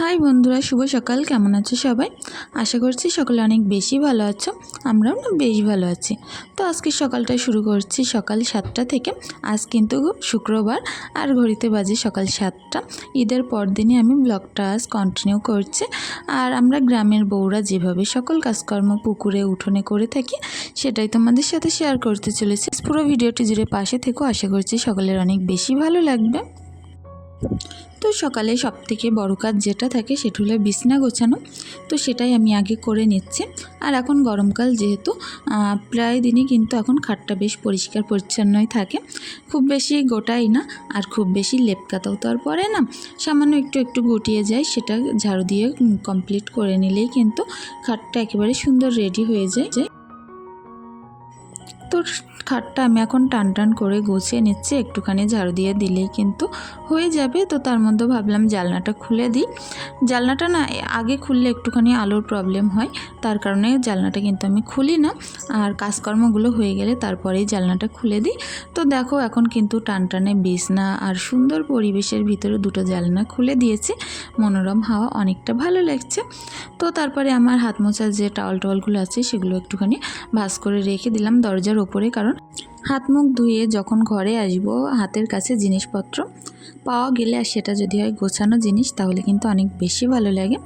High বন্ধুরা, শুভ সকাল। কেমন আছো সবাই? আশা করছি সকলে অনেক বেশি ভালো আছো, আমরাও না বেশ ভালো আছি। তো আজকে সকালটা শুরু করছি সকাল সাতটা থেকে। আজ কিন্তু শুক্রবার, আর ঘড়িতে বাজে সকাল সাতটা। ঈদের পর দিনই আমি ব্লগটা আজ কন্টিনিউ করছি। আর আমরা গ্রামের বউরা যেভাবে সকল কাজকর্ম পুকুরে, উঠোনে করে থাকি, সেটাই তোমাদের সাথে শেয়ার করতে চলেছি। পুরো ভিডিওটি জুড়ে পাশে থেকেও আশা করছি সকলের অনেক বেশি ভালো লাগবে। তো সকালে সব থেকে বড়ো কাজ যেটা থাকে সেটা হলো বিছনা গোছানো। তো সেটাই আমি আগে করে নিচ্ছি। আর এখন গরমকাল যেহেতু প্রায় দিনই কিন্তু এখন খাটটা বেশ পরিষ্কার পরিচ্ছন্নই থাকে। খুব বেশি গোটাই না, আর খুব বেশি লেপকাতাও তো আর পরে না। সামান্য একটু একটু গুটিয়ে যায়, সেটা ঝাড়ু দিয়ে কমপ্লিট করে নিলেই কিন্তু খাটটা একেবারে সুন্দর রেডি হয়ে যায়। তো খাটটা আমি এখন টান টান করে গুছিয়ে নিচ্ছি, একটুখানি ঝাড়ু দিয়ে দিলেই কিন্তু হয়ে যাবে। তো তার মধ্যে ভাবলাম জানলাটা খুলে দিই। জানলাটা না আগে খুললে একটুখানি আলোর প্রবলেম হয়, তার কারণে জানলাটা কিন্তু আমি খুলি না। আর কাজকর্মগুলো হয়ে গেলে তারপরেই জানলাটা খুলে দিই। তো দেখো এখন কিন্তু টান টানে বিছনা আর সুন্দর পরিবেশের ভিতরে দুটো জানলা খুলে দিয়েছি। মনোরম হাওয়া অনেকটা ভালো লাগছে। তো তারপরে আমার হাত মোছার যে টাওয়াল টাওয়ালগুলো আছে, সেগুলো একটুখানি ভাস করে রেখে দিলাম। দরজার ওপরে, কারণ হাত মুখ ধুয়ে যখন ঘরে আসব, হাতের কাছে জিনিসপত্র পাওয়া গেলে আর সেটা যদি হয় গোছানো জিনিস, তাহলে কিন্তু অনেক বেশি ভালো লাগে।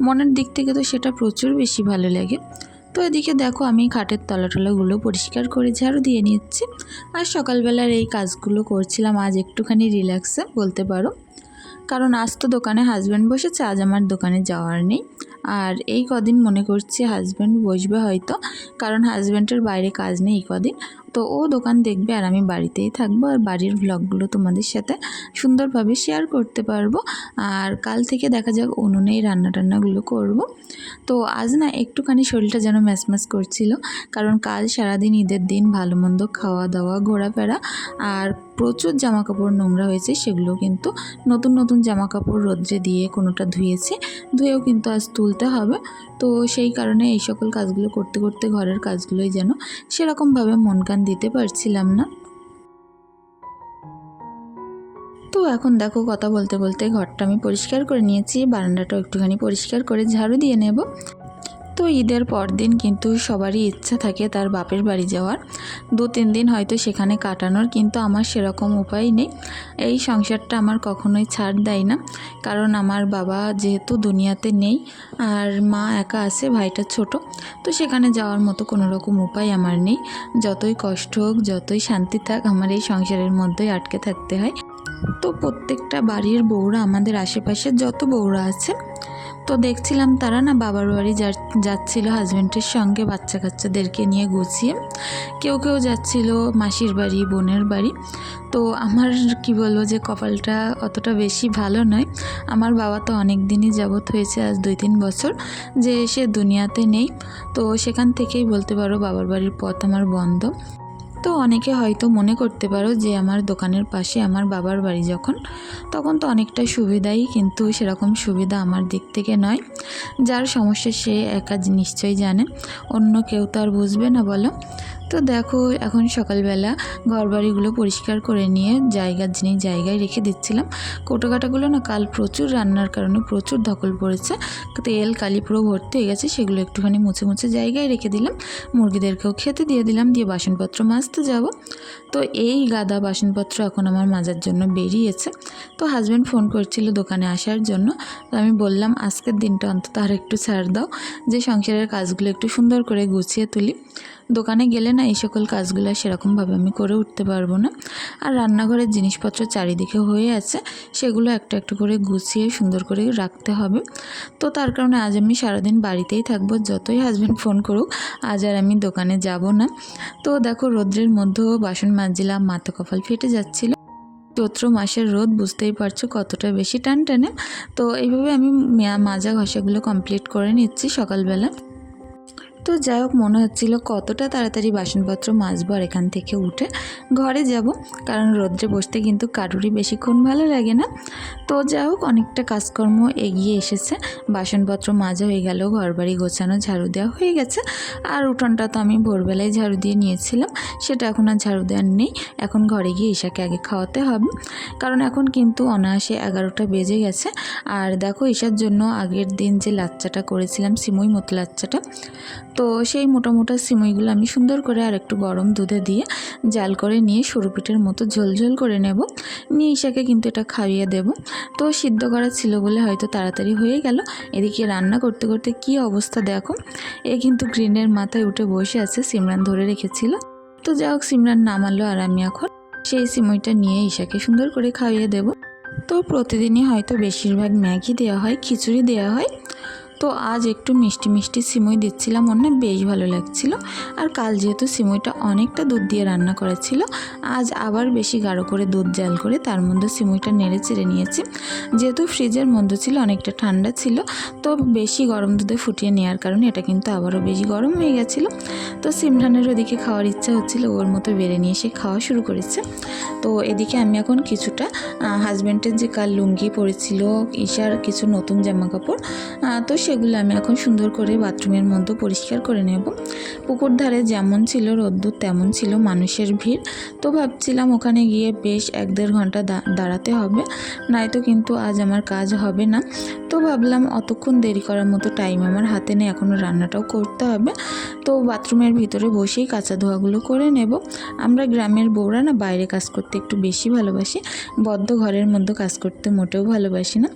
মনের দিক থেকে তো সেটা প্রচুর বেশি ভালো লাগে। তো এদিকে দেখো আমি খাটের তলা টলাগুলো পরিষ্কার করে ঝাড়ু দিয়ে নিচ্ছি। আর সকালবেলার এই কাজগুলো করছিলাম, আজ একটুখানি রিল্যাক্সে বলতে পারো। কারণ আজ তো দোকানে হাজব্যান্ড বসেছে, আজ আমার দোকানে যাওয়ার নেই। আর এই কদিন মনে করছি হাজব্যান্ড বসবে হয়তো, কারণ হাজব্যান্ডের বাইরে কাজ নেই এই কদিন। তো ও দোকান দেখবে আর আমি বাড়িতেই থাকব আর বাড়ির ভ্লগগুলো তোমাদের সাথে সুন্দরভাবে শেয়ার করতে পারব। আর কাল থেকে দেখা যাক উনুনেই রান্না টান্নাগুলো করব। তো আজ না একটুখানি শরীরটা যেন ম্যাচম্যাচ করছিল, কারণ কাল সারাদিন ঈদের দিন ভালো মন্দ খাওয়া দাওয়া, ঘোরাফেরা। আর প্রচুর জামা কাপড় নোংরা হয়েছে সেগুলো কিন্তু নতুন নতুন জামা কাপড় রোদ্রে দিয়ে কোনোটা ধুয়েছে, ধুয়েও কিন্তু আজ তুলতে হবে। তো সেই কারণে এই সকল কাজগুলো করতে করতে ঘরের কাজগুলোই যেন সেরকমভাবে মন কান দিতে পারছিলাম না। তো এখন দেখো কথা বলতে বলতে ঘরটা আমি পরিষ্কার করে নিয়েছি, বারান্দাটাও একটুখানি পরিষ্কার করে ঝাড়ু দিয়ে নেব। তো ঈদের পর দিন কিন্তু সবারই ইচ্ছা থাকে তার বাপের বাড়ি যাওয়ার। দু, তিন দিন হয়তো সেখানে কাটানোর, কিন্তু আমার সেরকম উপায় নেই। এই সংসারটা আমার কখনোই ছাড় দেয় না, কারণ আমার বাবা যেহেতু দুনিয়াতে নেই আর মা একা আছে, ভাইটা ছোট, তো সেখানে যাওয়ার মতো কোনো রকম উপায় আমার নেই। যতই কষ্ট হোক, যতই শান্তি থাক, আমার এই সংসারের মধ্যেই আটকে থাকতে হয়। তো প্রত্যেকটা বাড়ির বউরা, আমাদের আশেপাশে যত বউরা আছে তো দেখছিলাম তারা না বাবার বাড়ি যাচ্ছিল হাজব্যান্ডের সঙ্গে বাচ্চা কাচ্চাদেরকে নিয়ে গুছিয়ে। কেউ কেউ যাচ্ছিল মাসির বাড়ি, বোনের বাড়ি। তো আমার কি বলব যে কপালটা অতটা বেশি ভালো নয়। আমার বাবা তো অনেক দিনই যাবত হয়েছে আজ দুই তিন বছর যে সে দুনিয়াতে নেই। তো সেখান থেকেই বলতে পারো বাবার বাড়ির পথ আমার বন্ধ। তো অনেকে হয়তো মনে করতে পারো যে আমার দোকানের পাশে আমার বাবার বাড়ি যখন, তখন তো অনেকটা সুবিধাই কিন্তু সেরকম সুবিধা আমার দিক থেকে নয়। যার সমস্যা সে একা নিশ্চয়ই জানে। অন্য কেউ তো আর বুঝবে না বলো। তো দেখো, এখন সকালবেলা ঘর বাড়িগুলো পরিষ্কার করে নিয়ে জায়গার জিনিস জায়গায় রেখে দিচ্ছিলাম। কোটোকাটাগুলো না কাল প্রচুর রান্নার কারণে প্রচুর ধকল পড়েছে। তেল, কালি পুরো ভর্তি হয়ে গেছে, সেগুলো একটুখানি মুছে মুছে জায়গায় রেখে দিলাম। মুরগিদেরকেও খেতে দিয়ে দিলাম, দিয়ে বাসনপত্র মাজতে যাব। তো এই গাদা বাসনপত্র এখন আমার মাজার জন্য বেরিয়েছে। তো হাজব্যান্ড ফোন করছিল দোকানে আসার জন্য। তো আমি বললাম, আজকের দিনটা অন্তত আর একটু ছাড় দাও, যে সংসারের কাজগুলো একটু সুন্দর করে গুছিয়ে তুলি। দোকানে গেলে না এই সকল কাজগুলো সেরকমভাবে আমি করে উঠতে পারব না। আর রান্নাঘরের জিনিসপত্র চারিদিকে হয়ে আছে, সেগুলো একটা একটা করে গুছিয়ে সুন্দর করে রাখতে হবে। তো তার কারণে আজ আমি সারাদিন বাড়িতেই থাকব, যতই হাজব্যান্ড ফোন করুক, আজ আর আমি দোকানে যাব না। তো দেখো রোদ্রের মধ্যেও বাসন মাজছিলাম মাথা কপাল ফেটে যাচ্ছিল। চৈত্র মাসের রোদ বুঝতেই পারছ কতটা বেশি টান টানে তো এইভাবে আমি মাজা ঘষাগুলো কমপ্লিট করে নিচ্ছি সকালবেলা। তো যাই হোক, মনে হচ্ছিল কতটা তাড়াতাড়ি বাসনপত্র মাজবো আর এখান থেকে উঠে ঘরে যাব। কারণ রোদ্রে বসতে কিন্তু কারুরই বেশিক্ষণ ভালো লাগে না। তো যাই হোক, অনেকটা কাজকর্ম এগিয়ে এসেছে। বাসনপত্র মাজা হয়ে গেল, ঘরবাড়ি গোছানো ঝাড়ু দেওয়া হয়ে গেছে। আর উঠোনটা তো আমি ভোরবেলায় ঝাড়ু দিয়ে নিয়েছিলাম, সেটা এখন আর ঝাড়ু দেওয়ার নেই। এখন ঘরে গিয়ে ঈশাকে আগে খাওয়াতে হবে। কারণ এখন কিন্তু অনায়াসে এগারোটা বেজে গেছে। আর দেখো, ঈশার জন্য আগের দিন যে লাচ্চাটা করেছিলাম, সিমুই মতো লাচ্চাটা তো সেই মোটা মোটা সিমুইগুলো আমি সুন্দর করে আর একটু গরম দুধে দিয়ে জাল করে নিয়ে সরু পিঠের মতো ঝোলঝোল করে নেব। নিয়ে ঈশাকে কিন্তু এটা খাইয়ে দেব। তো সিদ্ধ করা ছিল বলে হয়তো তাড়াতাড়ি হয়ে গেল। এদিকে রান্না করতে করতে কি অবস্থা দেখো? এ কিন্তু গ্রিনের মাথায় উঠে বসে আছে, সিমরান ধরে রেখেছিল। তো যাই হোক, সিমরান নামালো আর আমি এখন সেই সিমুইটা নিয়ে ঈশাকে সুন্দর করে খাইয়ে দেব। তো প্রতিদিনই হয়তো বেশিরভাগ ম্যাগি দেওয়া হয়, খিচুড়ি দেওয়া হয়। তো আজ একটু মিষ্টি মিষ্টি সিমুই দিচ্ছিলাম ওর না বেশ ভালো লাগছিল। আর কাল যেহেতু সিমুইটা অনেকটা দুধ দিয়ে রান্না করা ছিল, আজ আবার বেশি গাঢ় করে দুধ জাল করে তার মধ্যে সিমুইটা নেড়ে চেড়ে নিয়েছি। যেহেতু ফ্রিজের মধ্যে ছিল, অনেকটা ঠান্ডা ছিল, তো বেশি গরম দুধে ফুটিয়ে নেওয়ার কারণে এটা কিন্তু আবারও বেশি গরম হয়ে গেছিল। তো সিমরানের ওদিকে খাওয়ার ইচ্ছা হচ্ছিল, ওর মতো বেড়ে নিয়ে সে খাওয়া শুরু করেছে। তো এদিকে আমি এখন কিছুটা হাজব্যান্ডের যে কাল লুঙ্গি পরেছিল, ঈশার কিছু নতুন জামা কাপড় তো সেগুলো আমি এখন সুন্দর করে বাথরুমের মধ্যে পরিষ্কার করে নেব। পুকুর ধারে যেমন ছিল রোদ্দুর তেমন ছিল মানুষের ভিড়। তো ভাবছিলাম ওখানে গিয়ে বেশ এক দেড় ঘণ্টা দাঁড়াতে হবে নয়তো কিন্তু আজ আমার কাজ হবে না। তো ভাবলাম অতক্ষণ দেরি করার মতো টাইম আমার হাতে নেই এখনও রান্নাটাও করতে হবে। তো বাথরুমের ভিতরে বসেই কাঁচা ধোয়াগুলো করে নেব। আমরা গ্রামের বউরা না বাইরে কাজ করতে একটু বেশি ভালোবাসি বদ্ধ ঘরের মধ্যে কাজ করতে মোটেও ভালোবাসি না।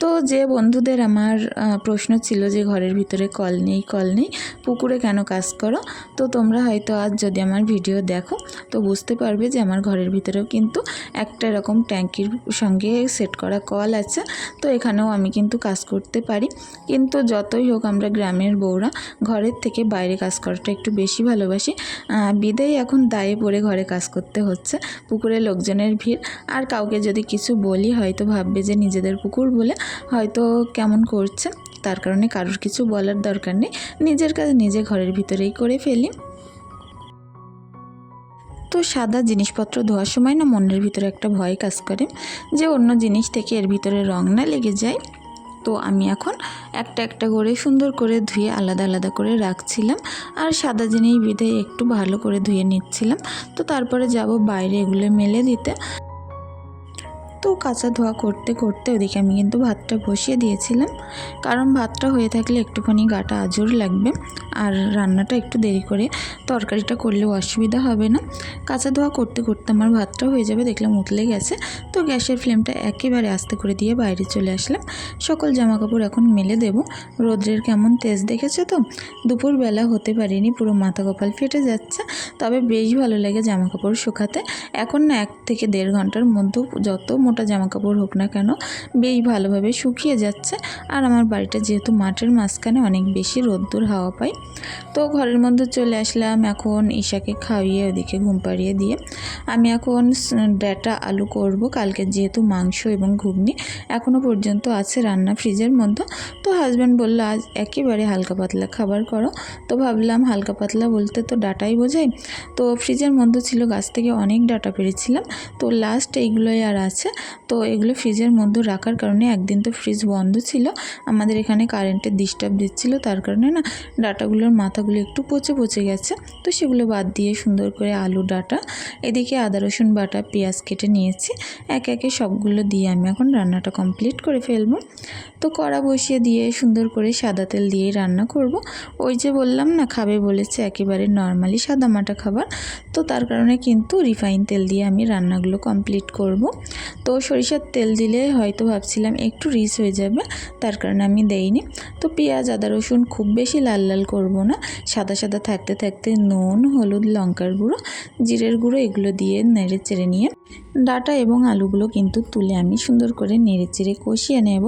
তো যে বন্ধুদের আমার আহ, প্রশ্ন ছিল যে ঘরের ভিতরে কল নেই কল নেই, পুকুরে কেন কাজ করো? তো তোমরা হয়তো আজ যদি আমার ভিডিও দেখো, তো বুঝতে পারবে যে আমার ঘরের ভিতরেও কিন্তু একটা এরকম ট্যাঙ্কির সঙ্গে সেট করা কল আছে। তো এখানেও আমি কিন্তু কাজ করতে পারি। কিন্তু যতই হোক আমরা গ্রামের বউরা ঘরের থেকে বাইরে কাজ করাটা একটু বেশি ভালোবাসি। বিদেয় এখন দায়ে পড়ে ঘরে কাজ করতে হচ্ছে, পুকুরে লোকজনের ভিড়। আর কাউকে যদি কিছু বলি, হয়তো ভাববে যে নিজেদের পুকুর বলে হয়তো কেমন করছে। তার কারণে কারোর কিছু বলার দরকার নেই। নিজের কাজ নিজে ঘরের ভিতরেই করে ফেলি। তো সাদা জিনিসপত্র ধোয়ার সময় না মনের ভিতরে একটা ভয় কাজ করে যে অন্য জিনিস থেকে এর ভিতরে রং না লেগে যায়। তো আমি এখন একটা একটা করে সুন্দর করে ধুয়ে আলাদা আলাদা করে রাখছিলাম আর সাদা জিনিস বিধে একটু ভালো করে ধুয়ে নিচ্ছিলাম। তো তারপরে যাব বাইরে এগুলো মেলে দিতে। তো কাঁচা ধোয়া করতে করতে ওদিকে আমি কিন্তু ভাতটা বসিয়ে দিয়েছিলাম। কারণ ভাতটা হয়ে থাকলে একটুখানি গাটা আজর লাগবে। আর রান্নাটা একটু দেরি করে তরকারিটা করলেও অসুবিধা হবে না। কাঁচা ধোয়া করতে করতে আমার ভাতটা হয়ে যাবে, দেখলাম উতলে গেছে। তো গ্যাসের ফ্লেমটা একেবারে আস্তে করে দিয়ে বাইরে চলে আসলাম। সকল জামা কাপড় এখন মেলে দেব। রোদ্রের কেমন তেজ দেখেছ তো? দুপুরবেলা হতে পারিনি, পুরো মাথা কপাল ফেটে যাচ্ছে। তবে বেশ ভালো লাগে জামা কাপড় শুকাতে। এখন না এক থেকে দেড় ঘণ্টার মধ্যে যত মোটা জামা কাপড় হোক না কেন, বেশ ভালোভাবে শুকিয়ে যাচ্ছে। আর আমার বাড়িটা যেহেতু মাঠের মাঝখানে অনেক বেশি রোদ্দুর হাওয়া পাই তো ঘরের মধ্যে চলে আসলাম এখন ঈশাকে খাইয়ে ওদিকে ঘুম পাড়িয়ে দিয়ে। আমি এখন ডাটা আলু করব। কালকে যেহেতু মাংস এবং ঘুগনি এখনও পর্যন্ত আছে রান্না ফ্রিজের মধ্যে। তো হাজব্যান্ড বলল, আজ একেবারে হালকা পাতলা খাবার করো। তো ভাবলাম, হালকা পাতলা বলতে তো ডাটাই বোঝায়? তো ফ্রিজের মধ্যে ছিল গাছ থেকে অনেক ডাটা পেরেছিলাম। তো লাস্ট এইগুলোই আর আছে। তো এগুলো ফ্রিজের মধ্যে রাখার কারণে একদিন তো ফ্রিজ বন্ধ ছিল, আমাদের এখানে কারেন্টের ডিস্টার্ব দিচ্ছিল, তার কারণে না ডাটাগুলোর মাথাগুলো একটু পচে পচে গেছে। তো সেগুলো বাদ দিয়ে সুন্দর করে আলু ডাটা, এদিকে আদা, রসুন বাটা, পেঁয়াজ কেটে নিয়েছি। এক একে সবগুলো দিয়ে আমি এখন রান্নাটা কমপ্লিট করে ফেলব। তো কড়া বসিয়ে দিয়ে সুন্দর করে সাদা তেল দিয়ে রান্না করব। ওই যে বললাম না, খাবে বলেছে একেবারে নর্মালি সাদা মাটা খাবার। তো তার কারণে কিন্তু রিফাইন তেল দিয়ে আমি রান্নাগুলো কমপ্লিট করব। তো সরিষার তেল দিলে হয়তো ভাবছিলাম একটু রিচ হয়ে যাবে, তার কারণে আমি দেইনি। তো পেঁয়াজ, আদা, রসুন খুব বেশি লাল লাল করব না, সাদা সাদা থাকতে থাকতে নুন, হলুদ, লঙ্কার গুঁড়ো, জিরের গুঁড়ো এগুলো দিয়ে নেড়ে চেড়ে নিয়ে ডাটা এবং আলুগুলো কিন্তু তুলে আমি সুন্দর করে নেড়ে চেড়ে কষিয়ে নেব।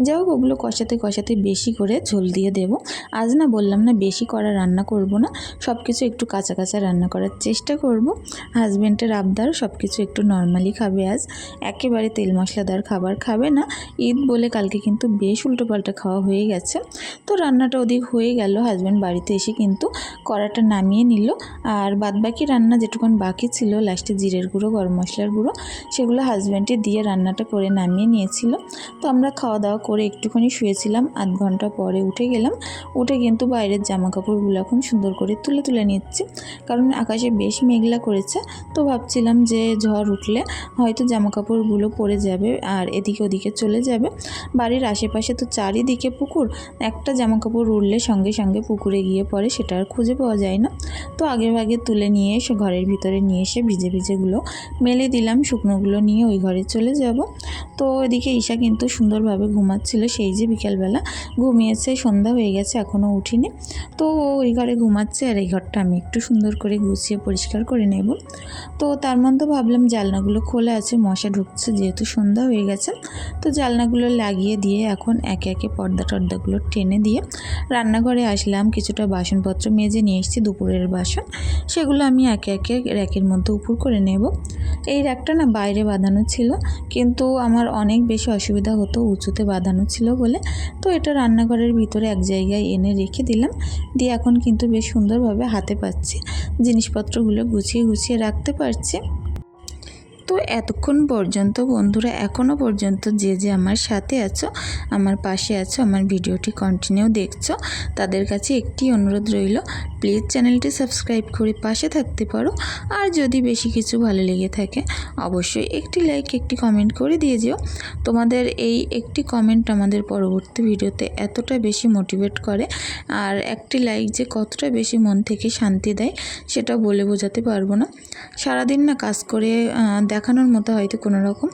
যাই হোক, ওগুলো কষাতে কষাতে বেশি করে ঝোল দিয়ে দেব। আজ না বললাম না বেশি করা রান্না করব না সব কিছু একটু কাঁচা কাঁচা রান্না করার চেষ্টা করব। হাজব্যান্ডের আবদার সব কিছু একটু নর্মালি খাবে আজ। একেবারে তেল মশলাদার খাবার খাবে না। ঈদ বলে কালকে কিন্তু বেশ উল্টোপাল্টা খাওয়া হয়ে গেছে। তো রান্নাটা ওদিক হয়ে গেল। হাজব্যান্ড বাড়িতে এসে কিন্তু কড়াটা নামিয়ে নিল। আর বাদবাকি রান্না যেটুকুন বাকি ছিল, লাস্টে জিরের গুঁড়ো, গরম মশলার গুঁড়ো, সেগুলো হাজব্যান্ডে দিয়ে রান্নাটা করে নামিয়ে নিয়েছিল। তো আমরা খাওয়া দাওয়া করে একটুখানি শুয়েছিলাম, আধ ঘণ্টা পরে উঠে গেলাম। উঠে কিন্তু বাইরের জামা কাপড়গুলো এখন সুন্দর করে তুলে তুলে নিচ্ছি। কারণ আকাশে বেশ মেঘলা করেছে, তো ভাবছিলাম যে ঝড় উঠলে হয়তো জামা কাপড়গুলো পড়ে যাবে আর এদিকে ওদিকে চলে যাবে। বাড়ির আশেপাশে তো চারিদিকে পুকুর, একটা জামা কাপড় উড়লে সঙ্গে সঙ্গে পুকুরে গিয়ে পড়ে, সেটা আর খুঁজে পাওয়া যায় না। তো আগে ভাগে তুলে নিয়ে এসে ঘরের ভিতরে নিয়ে এসে ভিজে ভিজেগুলো মেলে দিলাম, শুকনোগুলো নিয়ে ওই ঘরে চলে যাব। তো এদিকে ঈশা কিন্তু সুন্দরভাবে ঘুমাচ্ছিল, সেই যে বিকালবেলা। ঘুমিয়েছে, সন্ধ্যা হয়ে গেছে, এখনও উঠিনি। তো ওই ঘরে ঘুমাচ্ছে আর এই ঘরটা আমি একটু সুন্দর করে গুছিয়ে পরিষ্কার করে নেব। তো তার মধ্যে ভাবলাম জালনাগুলো খোলা আছে, মশা ঢুকছে, যেহেতু সন্ধ্যা হয়ে গেছে। তো জালনাগুলো লাগিয়ে দিয়ে এখন একে একে পর্দা টর্দাগুলো টেনে দিয়ে রান্নাঘরে আসলাম। কিছুটা বাসনপত্র মেজে নিয়ে এসেছি দুপুরের বাসন। সেগুলো আমি একে একে র্যাকের মধ্যে উপর করে নেব। এই র্যাকটা না বাইরে বাঁধানো ছিল, কিন্তু আমার অনেক বেশি অসুবিধা হতো উঁচুতে বাঁধানো ছিল বলে। তো এটা রান্নাঘরের ভিতরে এক জায়গায় এনে রেখে দিলাম। দিয়ে এখন কিন্তু বেশ সুন্দরভাবে হাতে পাচ্ছি। জিনিসপত্রগুলো গুছিয়ে গুছিয়ে রাখতে পারছি। তো এতক্ষণ পর্যন্ত বন্ধুরা এখনও পর্যন্ত যে যে আমার সাথে আছো, আমার পাশে আছো, আমার ভিডিওটি কন্টিনিউ দেখছ, তাদের কাছে একটি অনুরোধ রইল প্লিজ চ্যানেলটি সাবস্ক্রাইব করে পাশে থাকতে পারো। আর যদি বেশি কিছু ভালো লেগে থাকে, অবশ্যই একটি লাইক একটি কমেন্ট করে দিয়ে যেও। তোমাদের এই একটি কমেন্ট আমাদের পরবর্তী ভিডিওতে এতটা বেশি মোটিভেট করে, আর একটি লাইক যে কতটা বেশি মন থেকে শান্তি দেয়, সেটা বলে বোঝাতে পারব না। সারাদিন না কাজ করে দেখানোর মতো হয়তো কোনো রকম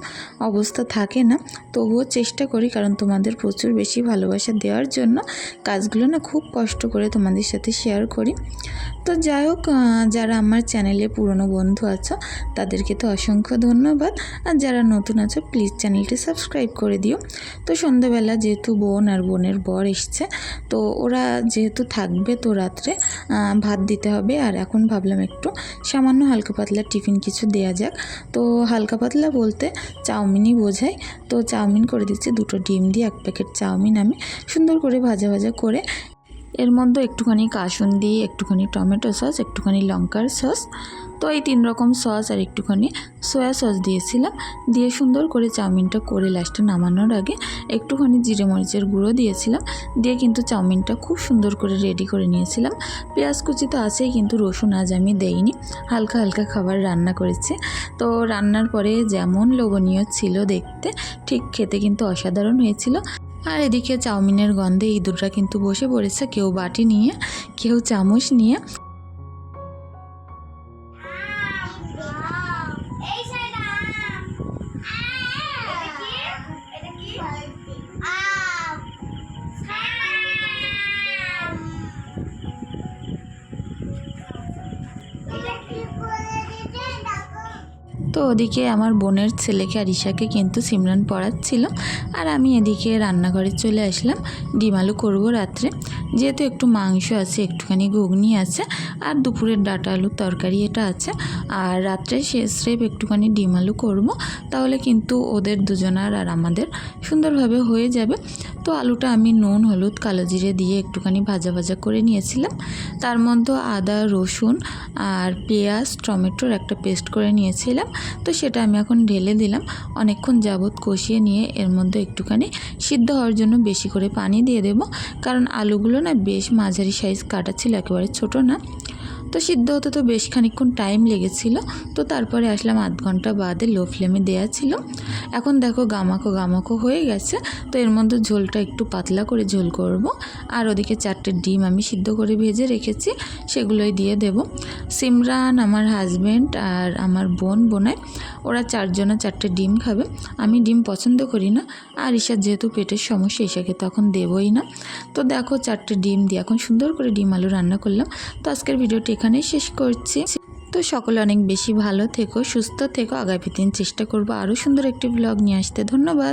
অবস্থা থাকে না। তবুও চেষ্টা করি, কারণ তোমাদের প্রচুর বেশি ভালোবাসা দেওয়ার জন্য। কাজগুলো না খুব কষ্ট করে তোমাদের সাথে শেয়ার করি। তো যাই হোক যারা আমার চ্যানেলে পুরনো বন্ধু আছো, তাদেরকে তো অসংখ্য ধন্যবাদ। আর যারা নতুন আছো প্লিজ চ্যানেলটি সাবস্ক্রাইব করে দিও। তো সন্ধ্যাবেলা যেহেতু বোন আর বোনের বর এসছে, তো ওরা যেহেতু থাকবে তো রাত্রে ভাত দিতে হবে। আর এখন ভাবলাম একটু সামান্য হালকা পাতলা টিফিন কিছু দেওয়া যাক। তো হালকা পাতলা বলতে চাউমিনই বোঝায়। তো চাউমিন করে দিচ্ছি, দুটো ডিম দিয়ে এক প্যাকেট চাউমিন আমি সুন্দর করে ভাজা ভাজা করে এর মধ্যে একটুখানি কাসুন দিয়ে একটুখানি টমেটো সস, একটুখানি লঙ্কার সস। তো এই তিন রকম সস আর একটুখানি সয়া সস দিয়েছিলাম। দিয়ে সুন্দর করে চাউমিনটা করে লাস্টে নামানোর আগে একটুখানি জিরে মরিচের গুঁড়ো দিয়েছিলাম। দিয়ে কিন্তু চাউমিনটা খুব সুন্দর করে রেডি করে নিয়েছিলাম। পেঁয়াজ কুচি তো আছেই, কিন্তু রসুন আজ আমি দেইনি। হালকা হালকা খাবার রান্না করেছি। তো রান্নার পরে যেমন লোভনীয় ছিল দেখতে, ঠিক খেতে কিন্তু অসাধারণ হয়েছিল। আর এদিকে চাউমিনের গন্ধে ইঁদুররা কিন্তু বসে পড়েছে কেউ বাটি নিয়ে কেউ চামচ নিয়ে। তো ওদিকে আমার বোনের ছেলেকে আর ঈশাকে কিন্তু সিমরান পড়াচ্ছিল। আর আমি এদিকে রান্নাঘরে চলে আসলাম। ডিম আলু করব রাত্রে। যেহেতু একটু মাংস আছে, একটুখানি ঘুগনি আছে, আর দুপুরের ডাটা আলুর তরকারি এটা আছে, আর রাত্রে শেষ রেপ একটুখানি ডিম আলু করব, তাহলে কিন্তু ওদের দুজনার আর আমাদের সুন্দরভাবে হয়ে যাবে। তো আলুটা আমি নুন, হলুদ, কালো জিরে দিয়ে একটুখানি ভাজা ভাজা করে নিয়েছিলাম। তার মধ্যে আদা, রসুন আর পেঁয়াজ, টমেটোর একটা পেস্ট করে নিয়েছিলাম। তো সেটা আমি এখন ঢেলে দিলাম। অনেকক্ষণ যাবৎ কষিয়ে নিয়ে এর মধ্যে একটুখানি সিদ্ধ হওয়ার জন্য বেশি করে পানি দিয়ে দেব। কারণ আলুগুলো না বেশ মাঝারি সাইজ কাটা ছিল, একেবারে ছোটো না। তো সিদ্ধ হতে তো বেশ খানিক্ষণ টাইম লেগেছিল, তো তারপরে আসলাম আধ ঘণ্টা বাদে লো ফ্লেমে দেওয়া ছিল। এখন দেখো গামাকো গামাকো হয়ে গেছে, তো এর মধ্যে ঝোলটা একটু পাতলা করে ঝোল করব। আর ওদিকে চারটে ডিম আমি সিদ্ধ করে ভেজে রেখেছি, সেগুলোই দিয়ে দেব। সিমরান আমার হাজব্যান্ড আর আমার বোন বোনায় ওরা চারজনা চারটে ডিম খাবে। আমি ডিম পছন্দ করি না, আর ঈশার যেহেতু পেটের সমস্যা, ঈশাকে তখন দেবই না। তো দেখো চারটে ডিম দিয়ে, এখন সুন্দর করে ডিম আলু রান্না করলাম। তো আজকের ভিডিওটি এখানেই শেষ করছি। তো সকলে অনেক বেশি ভালো থেকো, সুস্থ থেকো, আগামী দিন চেষ্টা করব আরও সুন্দর একটি ব্লগ নিয়ে আসতে। ধন্যবাদ।